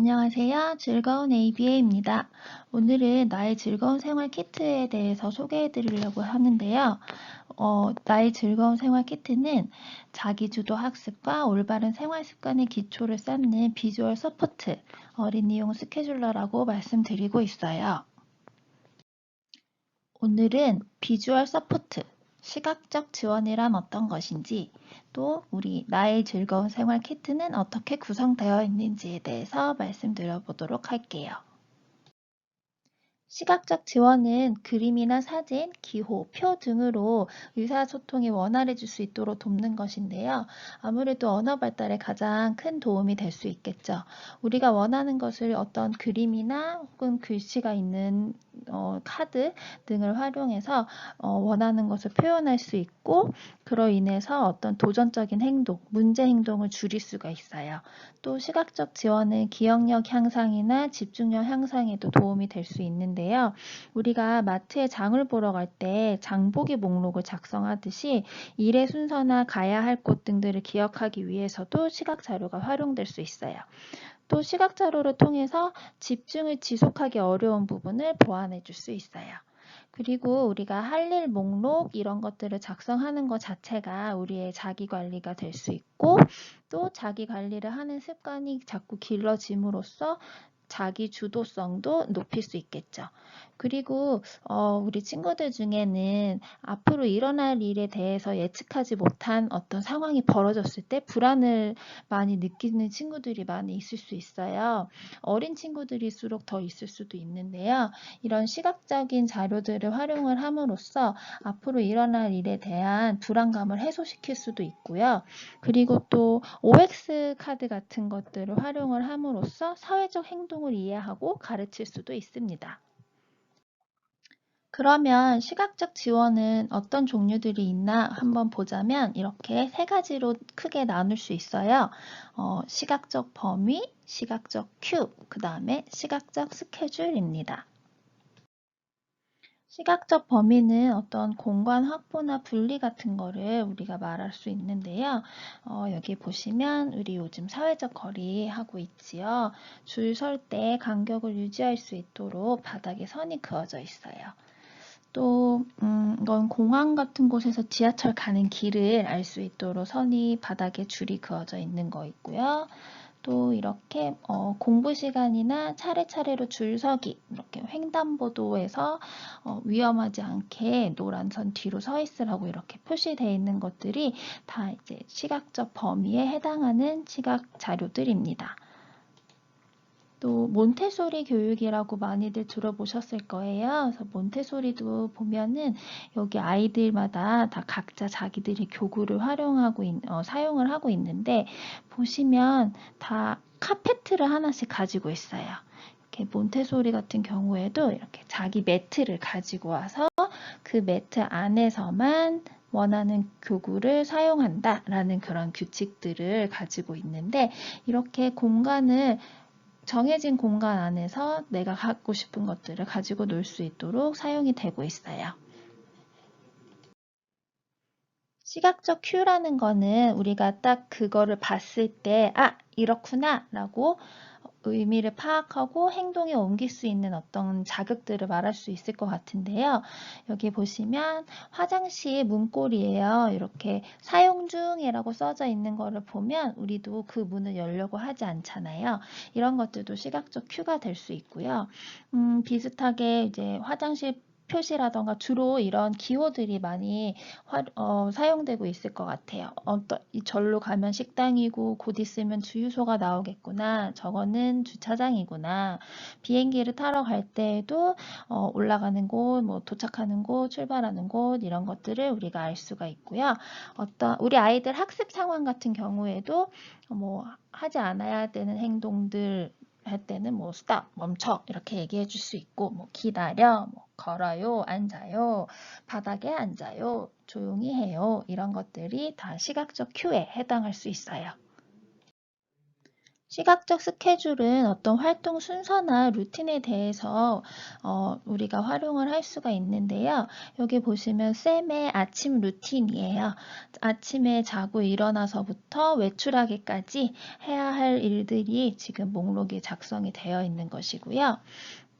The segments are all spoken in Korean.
안녕하세요. 즐거운 ABA입니다. 오늘은 나의 즐거운 생활 키트에 대해서 소개해 드리려고 하는데요. 어, 나의 즐거운 생활 키트는 자기주도 학습과 올바른 생활 습관의 기초를 쌓는 비주얼 서포트 어린이용 스케줄러라고 말씀드리고 있어요. 오늘은 비주얼 서포트 시각적 지원이란 어떤 것인지, 또 우리 나의 즐거운 생활 키트는 어떻게 구성되어 있는지에 대해서 말씀드려 보도록 할게요. 시각적 지원은 그림이나 사진, 기호, 표 등으로 의사소통이 원활해질 수 있도록 돕는 것인데요. 아무래도 언어 발달에 가장 큰 도움이 될 수 있겠죠. 우리가 원하는 것을 어떤 그림이나 혹은 글씨가 있는 어, 카드 등을 활용해서 어, 원하는 것을 표현할 수 있고 그로 인해서 어떤 도전적인 행동, 문제 행동을 줄일 수가 있어요. 또 시각적 지원은 기억력 향상이나 집중력 향상에도 도움이 될 수 있는데 요. 우리가 마트에 장을 보러 갈 때 장보기 목록을 작성하듯이 일의 순서나 가야 할 곳 등들을 기억하기 위해서도 시각 자료가 활용될 수 있어요. 또 시각 자료를 통해서 집중을 지속하기 어려운 부분을 보완해 줄 수 있어요. 그리고 우리가 할 일 목록 이런 것들을 작성하는 것 자체가 우리의 자기 관리가 될 수 있고 또 자기 관리를 하는 습관이 자꾸 길러짐으로써 자기 주도성도 높일 수 있겠죠. 그리고 어, 우리 친구들 중에는 앞으로 일어날 일에 대해서 예측하지 못한 어떤 상황이 벌어졌을 때 불안을 많이 느끼는 친구들이 많이 있을 수 있어요. 어린 친구들일수록 더 있을 수도 있는데요. 이런 시각적인 자료들을 활용을 함으로써 앞으로 일어날 일에 대한 불안감을 해소시킬 수도 있고요. 그리고 또 OX 카드 같은 것들을 활용을 함으로써 사회적 행동 행동을 이해하고 가르칠 수도 있습니다. 그러면 시각적 지원은 어떤 종류들이 있나 한번 보자면 이렇게 세 가지로 크게 나눌 수 있어요. 어, 시각적 범위, 시각적 큐, 그 다음에 시각적 스케줄입니다. 시각적 범위는 어떤 공간 확보나 분리 같은 거를 우리가 말할 수 있는데요. 어, 여기 보시면 우리 요즘 사회적 거리 하고 있지요. 줄 설 때 간격을 유지할 수 있도록 바닥에 선이 그어져 있어요. 또 음, 이건 공항 같은 곳에서 지하철 가는 길을 알 수 있도록 선이 바닥에 줄이 그어져 있는 거 있고요. 또 이렇게 어, 공부 시간이나 차례차례로 줄서기 이렇게 횡단보도에서 어, 위험하지 않게 노란선 뒤로 서 있으라고 이렇게 표시되어 있는 것들이 다 이제 시각적 범위에 해당하는 시각 자료들입니다. 또 몬테소리 교육이라고 많이들 들어보셨을 거예요. 그래서 몬테소리도 보면은 여기 아이들마다 다 각자 자기들이 교구를 활용하고 있, 어, 사용을 하고 있는데 보시면 다 카페트를 하나씩 가지고 있어요. 이렇게 몬테소리 같은 경우에도 이렇게 자기 매트를 가지고 와서 그 매트 안에서만 원하는 교구를 사용한다라는 그런 규칙들을 가지고 있는데 이렇게 공간을 정해진 공간 안에서 내가 갖고 싶은 것들을 가지고 놀 수 있도록 사용이 되고 있어요. 시각적 큐라는 거는 우리가 딱 그거를 봤을 때, 아, 이렇구나, 라고 의미를 파악하고 행동에 옮길 수 있는 어떤 자극들을 말할 수 있을 것 같은데요. 여기 보시면 화장실 문고리에요. 이렇게 사용 중이라고 써져 있는 거를 보면 우리도 그 문을 열려고 하지 않잖아요. 이런 것들도 시각적 큐가 될 수 있고요. 음, 비슷하게 이제 화장실 표시라던가 주로 이런 기호들이 많이 화, 어, 사용되고 있을 것 같아요. 어떤 이 절로 가면 식당이고 곧 있으면 주유소가 나오겠구나. 저거는 주차장이구나. 비행기를 타러 갈 때에도 어, 올라가는 곳, 뭐 도착하는 곳, 출발하는 곳 이런 것들을 우리가 알 수가 있고요. 어떤 우리 아이들 학습 상황 같은 경우에도 뭐 하지 않아야 되는 행동들 할 때는 뭐 stop, 멈춰 이렇게 얘기해 줄 수 있고 뭐 기다려, 뭐 걸어요, 앉아요, 바닥에 앉아요, 조용히 해요 이런 것들이 다 시각적 큐에 해당할 수 있어요. 시각적 스케줄은 어떤 활동 순서나 루틴에 대해서 어, 우리가 활용을 할 수가 있는데요. 여기 보시면 쌤의 아침 루틴이에요. 아침에 자고 일어나서부터 외출하기까지 해야 할 일들이 지금 목록이 작성이 되어 있는 것이고요.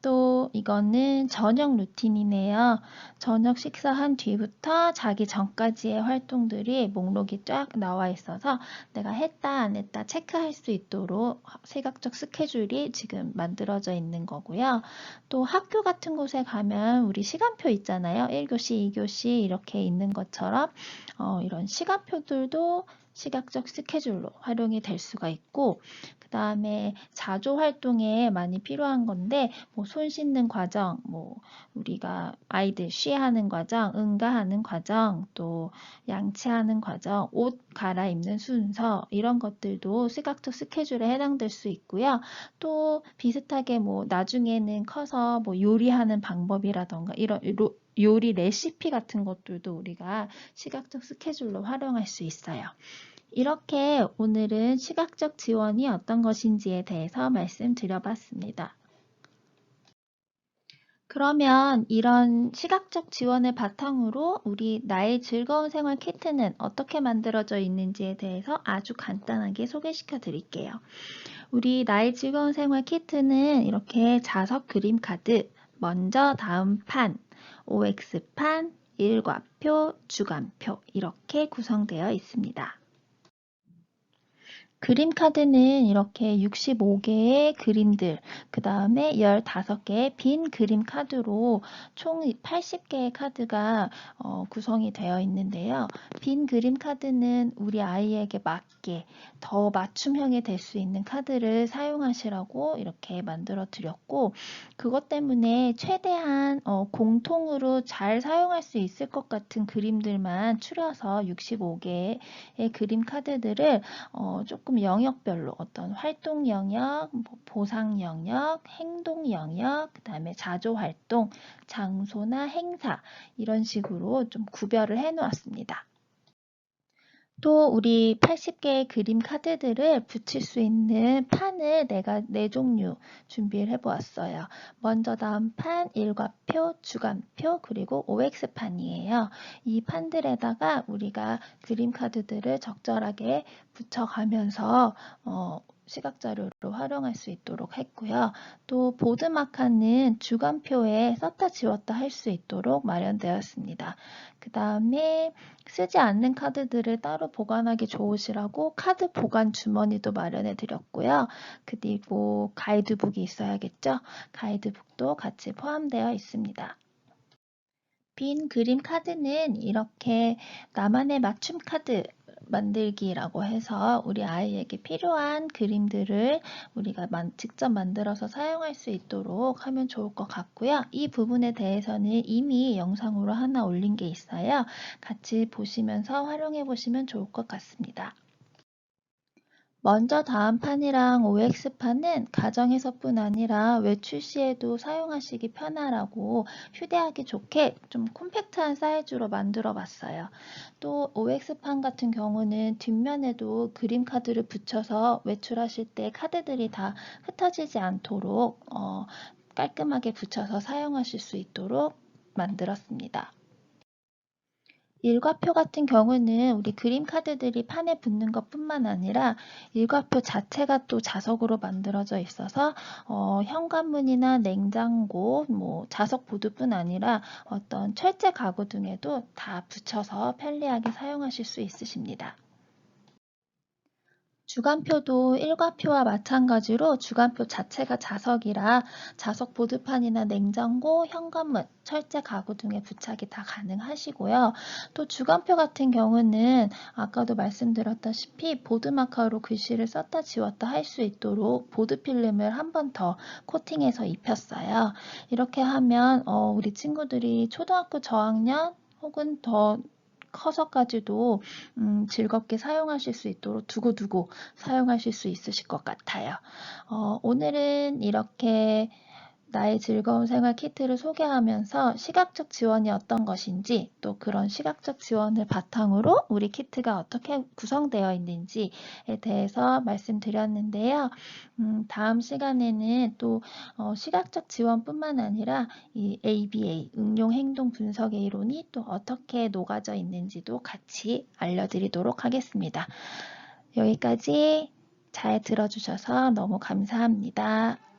또 이거는 저녁 루틴이네요. 저녁 식사한 뒤부터 자기 전까지의 활동들이 목록이 쫙 나와 있어서 내가 했다 안 했다 체크할 수 있도록 시각적 스케줄이 지금 만들어져 있는 거고요. 또 학교 같은 곳에 가면 우리 시간표 있잖아요. 1교시, 2교시 이렇게 있는 것처럼 어, 이런 시간표들도 시각적 스케줄로 활용이 될 수가 있고 그 다음에 자조 활동에 많이 필요한 건데 뭐 손 씻는 과정, 뭐 우리가 아이들 쉬하는 과정, 응가하는 과정, 또 양치하는 과정, 옷 갈아입는 순서 이런 것들도 시각적 스케줄에 해당될 수 있고요. 또 비슷하게 뭐 나중에는 커서 뭐 요리하는 방법이라던가 이런 요리 레시피 같은 것들도 우리가 시각적 스케줄로 활용할 수 있어요. 이렇게 오늘은 시각적 지원이 어떤 것인지에 대해서 말씀드려봤습니다. 그러면 이런 시각적 지원을 바탕으로 우리 나의 즐거운 생활 키트는 어떻게 만들어져 있는지에 대해서 아주 간단하게 소개시켜 드릴게요. 우리 나의 즐거운 생활 키트는 이렇게 자석 그림 카드, 먼저 다음 판, OX판, 일과표, 주간표 이렇게 구성되어 있습니다. 그림 카드는 이렇게 65개의 그림들, 그 다음에 15개의 빈 그림 카드로 총 80개의 카드가 어, 구성이 되어 있는데요. 빈 그림 카드는 우리 아이에게 맞게 더 맞춤형이 될 수 있는 카드를 사용하시라고 이렇게 만들어 드렸고, 그것 때문에 최대한 어, 공통으로 잘 사용할 수 있을 것 같은 그림들만 추려서 65개의 그림 카드들을 어, 조금 조금 영역별로 어떤 활동 영역, 뭐 보상 영역, 행동 영역, 그 다음에 자조 활동, 장소나 행사 이런 식으로 좀 구별을 해 놓았습니다. 또 우리 80개의 그림 카드들을 붙일 수 있는 판을 내가 네 종류 준비를 해보았어요. 먼저 다음 판, 일과표, 주간표, 그리고 OX판이에요. 이 판들에다가 우리가 그림 카드들을 적절하게 붙여가면서 어, 시각 자료로 활용할 수 있도록 했고요. 또 보드마카는 주간표에 썼다 지웠다 할 수 있도록 마련되었습니다. 그 다음에 쓰지 않는 카드들을 따로 보관하기 좋으시라고 카드 보관 주머니도 마련해 드렸고요. 그리고 가이드북이 있어야겠죠? 가이드북도 같이 포함되어 있습니다. 빈 그림 카드는 이렇게 나만의 맞춤 카드 만들기라고 해서 우리 아이에게 필요한 그림들을 우리가 직접 만들어서 사용할 수 있도록 하면 좋을 것 같고요. 이 부분에 대해서는 이미 영상으로 하나 올린 게 있어요. 같이 보시면서 활용해 보시면 좋을 것 같습니다. 먼저 다음 판이랑 OX판은 가정에서뿐 아니라 외출 시에도 사용하시기 편하라고 휴대하기 좋게 좀 콤팩트한 사이즈로 만들어 봤어요. 또 OX판 같은 경우는 뒷면에도 그림 카드를 붙여서 외출하실 때 카드들이 다 흩어지지 않도록 어, 깔끔하게 붙여서 사용하실 수 있도록 만들었습니다. 일과표 같은 경우는 우리 그림 카드들이 판에 붙는 것 뿐만 아니라 일과표 자체가 또 자석으로 만들어져 있어서 어, 현관문이나 냉장고, 뭐 자석 보드뿐 아니라 어떤 철제 가구 등에도 다 붙여서 편리하게 사용하실 수 있으십니다. 주간표도 일과표와 마찬가지로 주간표 자체가 자석이라 자석 보드판이나 냉장고, 현관문, 철제 가구 등에 부착이 다 가능하시고요. 또 주간표 같은 경우는 아까도 말씀드렸다시피 보드마커로 글씨를 썼다 지웠다 할 수 있도록 보드 필름을 한 번 더 코팅해서 입혔어요. 이렇게 하면 어, 우리 친구들이 초등학교 저학년 혹은 더 커서까지도 음, 즐겁게 사용하실 수 있도록 두고두고 사용하실 수 있으실 것 같아요. 어, 오늘은 이렇게 나의 즐거운 생활 키트를 소개하면서 시각적 지원이 어떤 것인지 또 그런 시각적 지원을 바탕으로 우리 키트가 어떻게 구성되어 있는지에 대해서 말씀드렸는데요. 음, 다음 시간에는 또 어, 시각적 지원뿐만 아니라 이 ABA 응용 행동 분석의 이론이 또 어떻게 녹아져 있는지도 같이 알려드리도록 하겠습니다. 여기까지 잘 들어주셔서 너무 감사합니다.